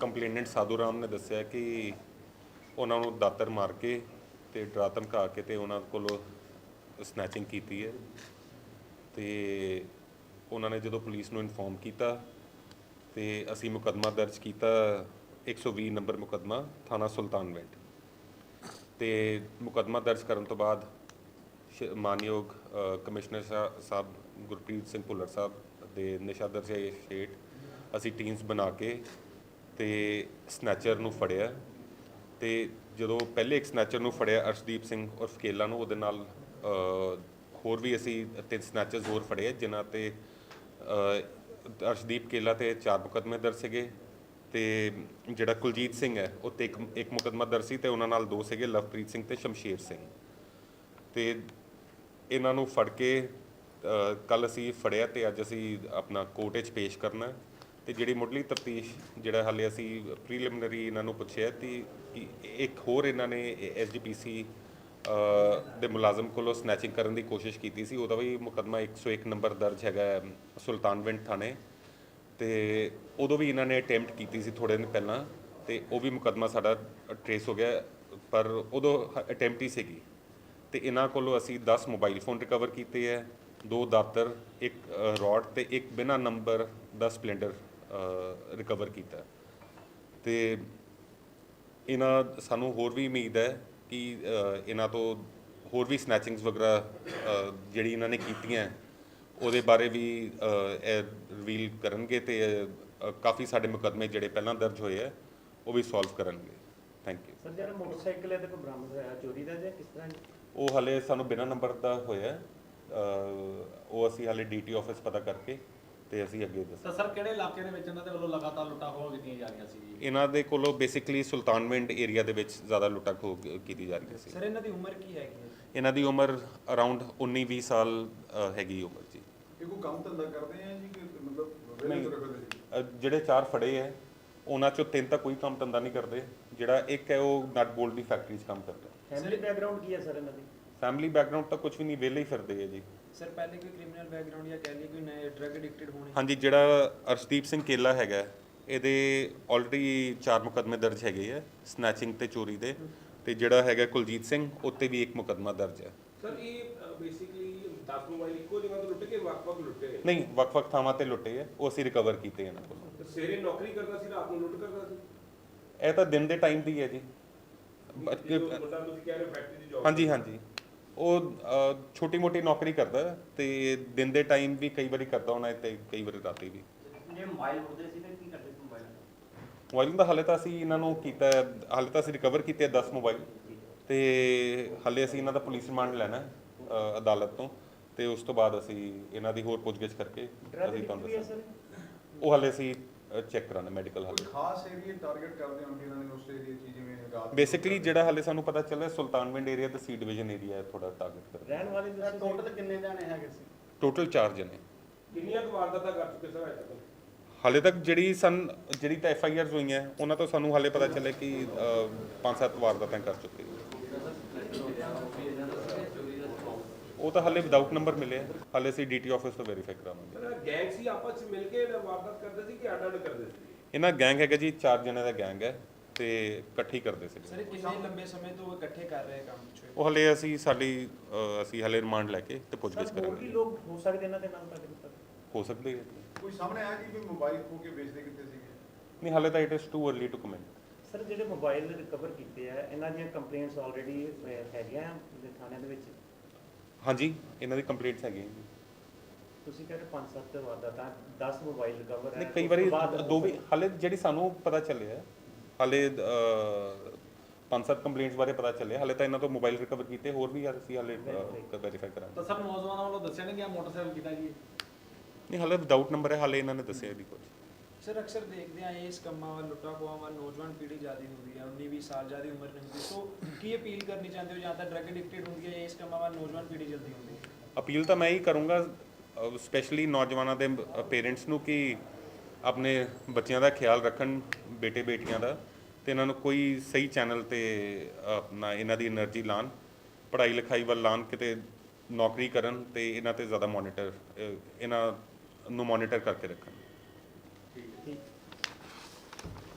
Complainant ਸਾਧੂ ਰਾਮ ਨੇ ਦੱਸਿਆ ਕਿ ਉਹਨਾਂ ਨੂੰ ਦਾਤਰ ਮਾਰ ਕੇ ਤੇ ਡਰਾ ਧਮਕਾ ਕੇ ਤੇ ਉਹਨਾਂ ਕੋਲੋਂ ਸਨੈਚਿੰਗ ਕੀਤੀ ਹੈ। ਤੇ ਉਹਨਾਂ ਨੇ ਜਦੋਂ ਪੁਲਿਸ ਨੂੰ ਇਨਫੋਰਮ ਕੀਤਾ ਤੇ ਅਸੀਂ ਮੁਕੱਦਮਾ ਦਰਜ ਕੀਤਾ 120 ਨੰਬਰ ਮੁਕੱਦਮਾ, ਥਾਣਾ ਸੁਲਤਾਨਵਿੰਡ। ਤੇ ਮੁਕੱਦਮਾ ਦਰਜ ਕਰਨ ਤੋਂ ਬਾਅਦ ਸ਼- ਮਾਨਯੋਗ ਕਮਿਸ਼ਨਰ ਸਾ- ਸਾਹਿਬ ਗੁਰਪ੍ਰੀਤ ਸਿੰਘ ਭੁੱਲਰ ਸਾਹਿਬ ਦੇ ਨਿਸ਼ਾਦਰ ਸੇ ਸ਼ੇਟ ਅਸੀਂ ਟੀਮਸ ਬਣਾ ਕੇ ਤੇ ਸਨੈਚਰ ਨੂੰ ਫੜਿਆ ਤੇ ਜਦੋਂ ਪਹਿਲੇ ਇੱਕ ਸਨੈਚਰ ਨੂੰ ਫੜਿਆ ਅਰਸ਼ਦੀਪ ਸਿੰਘ ਉਰਫ ਕੇਲਾ ਨੂੰ, ਉਹਦੇ ਨਾਲ ਹੋਰ ਵੀ ਅਸੀਂ ਤਿੰਨ ਸਨੈਚਰਸ ਹੋਰ ਫੜੇ ਜਿਨ੍ਹਾਂ ਤੇ ਅਰਸ਼ਦੀਪ ਕੇਲਾ ਤੇ ਚਾਰ ਮੁਕੱਦਮੇ ਦਰਜ ਸੀਗੇ ਤੇ ਜਿਹੜਾ ਕੁਲਜੀਤ ਸਿੰਘ ਹੈ, ਉਹ ਤੇ ਇੱਕ ਇੱਕ ਮੁਕੱਦਮਾ ਦਰਜ ਸੀ ਤੇ ਉਹਨਾਂ ਨਾਲ ਦੋ ਸੀਗੇ, ਲਵਪ੍ਰੀਤ ਸਿੰਘ ਤੇ ਸ਼ਮਸ਼ੀਰ ਸਿੰਘ ਤੇ ਇਹਨਾਂ ਨੂੰ ਫੜ ਕੇ ਕੱਲ ਅਸੀਂ ਫੜਿਆ ਤੇ ਅੱਜ ਅਸੀਂ ਆਪਣਾ ਕੋਰਟ ਵਿੱਚ ਪੇਸ਼ ਕਰਨਾ ਹੈ। ਤੇ ਜਿਹੜੀ ਮੁੱਢਲੀ ਤਫਤੀਸ਼ ਜਿਹੜਾ ਹਾਲੇ ਅਸੀਂ ਪ੍ਰੀਲਿਮਿਨਰੀ ਇਹਨਾਂ ਨੂੰ ਪੁੱਛਿਆ ਤੇ ਕਿ ਇੱਕ ਹੋਰ ਇਹਨਾਂ ਨੇ ਐਸਜੀਪੀਸੀ ਦੇ ਮੁਲਾਜ਼ਮ ਕੋਲੋਂ ਸਨੈਚਿੰਗ ਕਰਨ ਦੀ ਕੋਸ਼ਿਸ਼ ਕੀਤੀ ਸੀ ਉਹਦਾ ਵੀ ਮੁਕੱਦਮਾ 101 ਨੰਬਰ ਦਰਜ ਹੈਗਾ ਹੈ, ਸੁਲਤਾਨਵਿੰਡ ਥਾਣੇ। ਤੇ ਉਦੋਂ ਵੀ ਇਹਨਾਂ ਨੇ ਅਟੈਂਪਟ ਕੀਤੀ ਸੀ ਥੋੜੇ ਦਿਨ ਪਹਿਲਾਂ ਤੇ ਉਹ ਵੀ ਮੁਕੱਦਮਾ ਸਾਡਾ ਟਰੇਸ ਹੋ ਗਿਆ ਪਰ ਉਦੋਂ ਅਟੈਂਪਟ ਹੀ ਸੀਗੀ। ਤੇ ਇਹਨਾਂ ਕੋਲੋਂ ਅਸੀਂ 10 ਮੋਬਾਈਲ ਫੋਨ ਰਿਕਵਰ ਕੀਤੇ ਹੈ ਦੋ ਦਾਤਰ ਇੱਕ ਰੋਡ ਤੇ ਇੱਕ ਬਿਨਾ ਨੰਬਰ ਦਾ ਸਪਲੈਂਡਰ ਰਿਕਵਰ ਕੀਤਾ। ਤੇ ਇਹਨਾਂ ਸਾਨੂੰ ਹੋਰ ਵੀ ਉਮੀਦ ਹੈ ਕਿ ਇਹਨਾਂ ਤੋਂ ਹੋਰ ਵੀ ਸਨੈਚਿੰਗਸ ਵਗੈਰਾ ਜਿਹੜੀ ਇਹਨਾਂ ਨੇ ਕੀਤੀਆਂ ਉਹਦੇ ਬਾਰੇ ਵੀ ਇਹ ਰਿਵੀਲ ਕਰਨਗੇ ਤੇ ਕਾਫੀ ਸਾਡੇ ਮੁਕੱਦਮੇ ਜਿਹੜੇ ਪਹਿਲਾਂ ਦਰਜ ਹੋਏ ਆ ਉਹ ਵੀ ਸੋਲਵ ਕਰਨਗੇ। ਥੈਂਕ ਯੂ ਸਰ ਜਿਹੜਾ ਮੋਟਰਸਾਈਕਲ ਹੈ ਤੇ ਕੋਈ ਬਰਾਮਦ ਹੋਇਆ ਚੋਰੀ ਦਾ ਜਾਂ ਕਿਸ ਤਰ੍ਹਾਂ? ਉਹ ਹਲੇ ਸਾਨੂੰ ਬਿਨਾਂ ਨੰਬਰ ਦਾ ਹੋਇਆ ਉਹ ਅਸੀਂ ਹਲੇ ਡੀਟੀ ਆਫਿਸ ਪਤਾ ਕਰਕੇ ਤੇ ਅਸੀਂ ਅੱਗੇ ਦੱਸ ਤਾਂ ਸਰ ਕਿਹੜੇ ਇਲਾਕੇ ਦੇ ਵਿੱਚ ਇਹਨਾਂ ਦੇ ਵੱਲੋਂ ਲਗਾਤਾਰ ਲੁੱਟਾਂ ਖੋਹ ਕੀਤੀਆਂ ਜਾ ਰਹੀਆਂ ਸੀ ਜੀ? ਇਹਨਾਂ ਦੇ ਕੋਲੋਂ ਬੇਸਿਕਲੀ ਸੁਲਤਾਨਵਿੰਡ ਏਰੀਆ ਦੇ ਵਿੱਚ ਜ਼ਿਆਦਾ ਲੁੱਟਾਂ ਖੋਹ ਕੀਤੀ ਜਾ ਰਹੀ ਸੀ। ਸਰ ਇਹਨਾਂ ਦੀ ਉਮਰ ਕੀ ਹੈਗੀ ਹੈ? ਇਹਨਾਂ ਦੀ ਉਮਰ ਅਰਾਊਂਡ 19 20 ਸਾਲ ਅ, ਹੈਗੀ ਉਮਰ ਜੀ। ਇਹ ਕੋਈ ਕੰਮ ਧੰਦਾ ਕਰਦੇ ਆ ਜੀ ਕਿ ਮਤਲਬ ਨਹੀਂ। ਵੇਲੇ ਤੁਰੇ ਫਿਰਦੇ ਸੀ ਅ, ਜਿਹੜੇ ਚਾਰ ਫੜੇ ਹੈ ਉਹਨਾਂ ਚੋਂ ਤਿੰਨ ਤਾਂ ਕੋਈ ਕੰਮ ਧੰਦਾ ਨਹੀਂ ਕਰਦੇ। ਜਿਹੜਾ ਇੱਕ ਹੈ ਉਹ ਨਟ ਬੋਲਟ ਦੀ ਫੈਕਟਰੀ 'ਚ ਕੰਮ ਕਰਦਾ। ਫੈਮਿਲੀ ਬੈਕਗ੍ਰਾਉਂਡ ਕੀ ਹੈ ਸਰ ਇਹਨਾਂ ਦੀ? ਫੈਮਿਲੀ ਬੈਕਗ੍ਰਾਉਂਡ ਤਾਂ ਕੁਝ ਵੀ ਨਹੀਂ ਵਿਹਲੇ ਹੀ ਫਿਰਦੇ ਹੈ ਜੀ। ਸਰ ਪਹਿਲੇ ਕੋਈ ਕ੍ਰਿਮੀਨਲ ਬੈਕਗ੍ਰਾਉਂਡ ਜਾਂ ਕਹਿ ਲਈਏ ਕੋਈ ਨਏ ਡਰਗ ਐਡਿਕਟਡ ਹੋਣੇ? ਹਾਂਜੀ ਜਿਹੜਾ ਅਰਸ਼ਦੀਪ ਸਿੰਘ ਕੇਲਾ ਹੈਗਾ ਇਹਦੇ ਆਲਰੇਡੀ ਚਾਰ ਮੁਕੱਦਮੇ ਦਰਜ ਹੈਗੇ ਆ ਸਨੈਚਿੰਗ ਤੇ ਚੋਰੀ ਦੇ। ਤੇ ਜਿਹੜਾ ਹੈਗਾ ਕੁਲਜੀਤ ਸਿੰਘ ਉੱਤੇ ਵੀ ਇੱਕ ਮੁਕੱਦਮਾ ਦਰਜ ਹੈ ਸਰ ਇਹ ਬੇਸਿਕਲੀ 10 ਮੋਬਾਈਲ ਇੱਕੋ ਜਗ੍ਹਾ ਤੋਂ ਲੁੱਟ ਕੇ ਵੱਖ-ਵੱਖ ਲੁੱਟੇ ਨੇ ਨਹੀਂ ਵੱਖ-ਵੱਖ ਥਾਵਾਂ ਤੇ ਲੁੱਟੇ ਆ ਉਹ ਅਸੀਂ ਰਿਕਵਰ ਕੀਤੇ ਇਹਨਾਂ ਕੋਲੋਂ। ਸਵੇਰੇ ਨੌਕਰੀ ਕਰਦਾ ਸੀ ਰਾਤ ਨੂੰ ਲੁੱਟ ਕਰਦਾ ਸੀ? ਇਹ ਤਾਂ ਦਿਨ ਦੇ ਟਾਈਮ ਦੀ ਹੈ ਜੀ। ਮੁੰਡਾ ਤੁਸੀਂ ਕਹਿ ਰਹੇ ਫੈਕਟਰੀ ਦੀ ਜੌਬ ਹਾਂਜੀ ਹਾਂਜੀ। ਉਹ ਛੋਟੀ ਮੋਟੀ ਨੌਕਰੀ ਕਰਦਾ ਹੈ ਤੇ ਦਿਨ ਦੇ ਟਾਈਮ ਵੀ ਕਈ ਵਾਰੀ ਕਰਦਾ ਹੋਣਾ ਤੇ ਕਈ ਵਾਰੀ ਰਾਤੀ ਵੀ। ਜੇ ਮੋਬਾਈਲ ਹੁੰਦੇ ਸੀ ਤਾਂ ਕੀ ਕਰਦੇ ਸੀ ਮੋਬਾਈਲ ਮੋਬਾਈਲ ਦਾ ਹਾਲੇ ਤਾਂ ਅਸੀਂ ਇਹਨਾਂ ਨੂੰ ਕੀਤਾ ਹੈ, ਹਾਲੇ ਤਾਂ ਅਸੀਂ ਰਿਕਵਰ ਕੀਤੇ ਆ 10 ਮੋਬਾਈਲ ਤੇ ਹਾਲੇ ਅਸੀਂ ਇਹਨਾਂ ਦਾ ਪੁਲਿਸ ਰਿਮਾਂਡ ਲੈਣਾ ਹੈ, ਅਦਾਲਤ ਤੋਂ ਤੇ ਉਸ ਤੋਂ ਬਾਅਦ ਅਸੀਂ ਇਹਨਾਂ ਦੀ ਹੋਰ ਪੁੱਛਗਿੱਛ ਕਰਕੇ ਅਸੀਂ ਤੁਹਾਨੂੰ ਹੈ ਦੱਸਾਂਗੇ। ਉਹ ਹਾਲੇ ਅਸੀਂ ਚੈੱਕ ਕਰਾਣਾ ਮੈਡੀਕਲ ਕੋਈ ਹਾਲੇ। ਖਾਸ ਏਰੀਆ ਟਾਰਗੇਟ ਕਰਦੇ ਹੋਣਗੇ ਇਹਨਾਂ ਨੇ ਉਸ ਏਰੀਆ 'ਚ? ਬੇਸਿਕਲੀ ਜਿਹੜਾ ਹਾਲੇ ਸਾਨੂੰ ਪਤਾ ਚੱਲਿਆ ਸੁਲਤਾਨਵਿੰਡ ਏਰੀਆ ਤੇ ਸੀ ਡਿਵੀਜ਼ਨ ਏਰੀਆ ਥੋੜਾ ਟਾਰਗੇਟ ਕਰਦੇ। ਰਹਿਣ ਵਾਲੇ ਦੱਸੋ ਟੋਟਲ ਕਿੰਨੇ ਜਾਣੇ ਹੈਗੇ ਸੀ? ਟੋਟਲ 4 ਜਣੇ। ਕਿੰਨੀਆਂ ਕੁ ਵਾਰਦਾਤਾਂ ਕਰ ਚੁੱਕੇ ਸਰ ਅਜੇ ਤੱਕ? ਹਾਲੇ ਤੱਕ ਜਿਹੜੀ ਸਨ ਜਿਹੜੀ ਤਾਂ ਐਫ ਆਈ ਆਰਸ ਹੋਈਆਂ ਉਹਨਾਂ ਤੋਂ ਸਾਨੂੰ ਹਾਲੇ ਪਤਾ ਚੱਲਿਆ ਕਿ ਅ, ਪੰਜ ਸੱਤ ਵਾਰਦਾਤਾਂ ਕਰ ਚੁੱਕੇ। ਉਹ ਤਾਂ ਹਾਲੇ ਵਿਦਆਊਟ ਨੰਬਰ ਮਿਲੇ। ਹਾਲੇ ਅਸੀਂ ਡੀਟੀ ਆਫਿਸ ਤੋਂ ਵੈਰੀਫਾਈ ਕਰਾਵਾਂਗੇ। ਸਰ ਗੈਂਗ ਸੀ ਆਪਸ ਵਿੱਚ ਮਿਲ ਕੇ ਵਾਰਦਾਤ ਕਰਦੇ ਸੀ ਕਿ ਅੱਡ-ਅੱਡ ਕਰਦੇ ਸੀ? ਇਹਨਾਂ ਗੈਂਗ ਹੈਗਾ ਜੀ ਚਾਰ ਜਣੇ ਦਾ ਗੈਂਗ ਹੈ। ਤੇ ਇਕੱਠੀ ਕਰਦੇ ਸੀ ਸਰ ਇਹ ਕਿੰਨੇ ਲੰਬੇ ਸਮੇਂ ਤੋਂ ਇਕੱਠੇ ਕਰ ਰਹੇ ਕੰਮ ਚ ਉਹ ਹਲੇ ਅਸੀਂ ਸਾਡੀ ਅ, ਅਸੀਂ ਹਲੇ ਰਿਮਾਂਡ ਲੈ ਕੇ ਤੇ ਪੁੱਛਗਿੱਛ ਸਰ ਹੋਰ ਵੀ ਕਰਾਂਗੇ ਲੋਕ ਹੋ ਸਕਦੇ ਇਹਨਾਂ ਦੇ ਨਾਮ ਤੁਹਾਡੇ ਕੋਲ ਹੋ ਸਕਦੇ ਹੈ ਕੋਈ ਸਾਹਮਣੇ ਆਇਆ ਕਿ ਕੋਈ ਮੋਬਾਈਲ ਖੋ ਕੇ ਵੇਚਦੇ ਕਿੱਥੇ ਸੀਗੇ? ਨਹੀਂ ਹਾਲੇ ਤਾਂ it is too early to comment sir ਜਿਹੜੇ ਮੋਬਾਈਲ ਰਿਕਵਰ ਕੀਤੇ ਆ ਇਹਨਾਂ ਦੀਆਂ ਕੰਪਲੇਂਟਸ ਆਲਰੇਡੀ ਹੈਗੀਆਂ ਜਿਹੜੇ ਥਾਣੇ ਦੇ ਵਿੱਚ? ਹਾਂਜੀ ਇਹਨਾਂ ਦੀ ਕੰਪਲੀਟਸ ਹੈਗੀਆਂ ਜੀ। ਤੁਸੀਂ ਕਹਿੰਦੇ 5-7 ਵਾਰਦਾਤਾਂ 10 ਮੋਬਾਈਲ ਰਿਕਵਰ ਹੈ ਨਹੀਂ ਕਈ ਉਸ ਵਾਰੀ ਤੋਂ ਬਾਅਦ ਦੋ ਵੀ ਹਾਲੇ ਜਿਹੜੀ ਸਾਨੂੰ ਪਤਾ ਚੱਲਿਆ ਹਾਲੇ ਪੰਜ ਸੱਤ ਕੰਪਲੇਂਟਸ ਬਾਰੇ ਪਤਾ ਚੱਲਿਆ। ਹਾਲੇ ਤਾਂ ਇਹਨਾਂ ਤੋਂ ਮੋਬਾਈਲ ਰਿਕਵਰ ਕੀਤੇ ਹੋਰ ਵੀ ਯਾਰ ਅਸੀਂ ਹਾਲੇ ਵੈਰੀਫਾਈ ਕਰਾਂਗੇ। ਤਾਂ ਸਰ ਨੌਜਵਾਨਾਂ ਵੱਲੋਂ ਦੱਸਿਆ ਨਹੀਂ ਗਿਆ ਮੋਟਰਸਾਈਕਲ ਕਿਹਦਾ ਜੀ? ਨਹੀਂ ਹਾਲੇ ਵਿਦਆਊਟ ਨੰਬਰ ਹੈ ਹਾਲੇ ਇਹਨਾਂ ਨੇ ਦੱਸਿਆ ਨਹੀਂ ਕੁਝ ਸਰ ਅਕਸਰ ਦੇਖਦੇ ਆ ਇਸ ਕੰਮਾਂ ਵੱਲ ਲੁੱਟਾਂ ਖੋਹਾਂ ਵੱਲ ਨੌਜਵਾਨ ਪੀੜ੍ਹੀ ਜ਼ਿਆਦਾ ਹੁੰਦੀ ਹੈ 19 20 ਸਾਲ ਜ਼ਿਆਦਾ ਉਮਰ ਨਹੀਂ ਹੁੰਦੀ। ਸੋ ਕੀ ਅਪੀਲ ਕਰਨੀ ਚਾਹੁੰਦੇ ਹੋ? ਜਾਂ ਤਾਂ ਡਰਗ ਐਡਿਕਟਡ ਹੁੰਦੀ ਹੈ ਇਸ ਕੰਮਾਂ ਵੱਲ ਨੌਜਵਾਨ ਪੀੜ੍ਹੀ ਜਲਦੀ ਹੁੰਦੀ ਹੈ? ਅਪੀਲ ਤਾਂ ਮੈਂ ਹੀ ਕਰੂੰਗਾ ਸਪੈਸ਼ਲੀ ਨੌਜਵਾਨਾਂ ਦੇ ਪੇਰੈਂਟਸ ਨੂੰ ਕਿ ਆਪਣੇ ਬੱਚਿਆਂ ਦਾ ਖਿਆਲ ਰੱਖਣ, ਬੇਟੇ ਬੇਟੀਆਂ ਦਾ, ਤੇ ਇਹਨਾਂ ਨੂੰ ਕੋਈ ਸਹੀ ਚੈਨਲ ਤੇ, ਆਪਣਾ ਇਹਨਾਂ ਦੀ એનર્ਜੀ ਲਾਣ ਪੜ੍ਹਾਈ ਲਿਖਾਈ ਵੱਲ ਲਾਣ ਕਿਤੇ ਨੌਕਰੀ ਕਰਨ ਤੇ ਇਹਨਾਂ ਤੇ ਜ਼ਿਆਦਾ ਮੋਨੀਟਰ ਇਹਨਾਂ ਨੂੰ ਮੋਨੀਟਰ ਕਰਕੇ ਰੱਖਣ। ਠੀਕ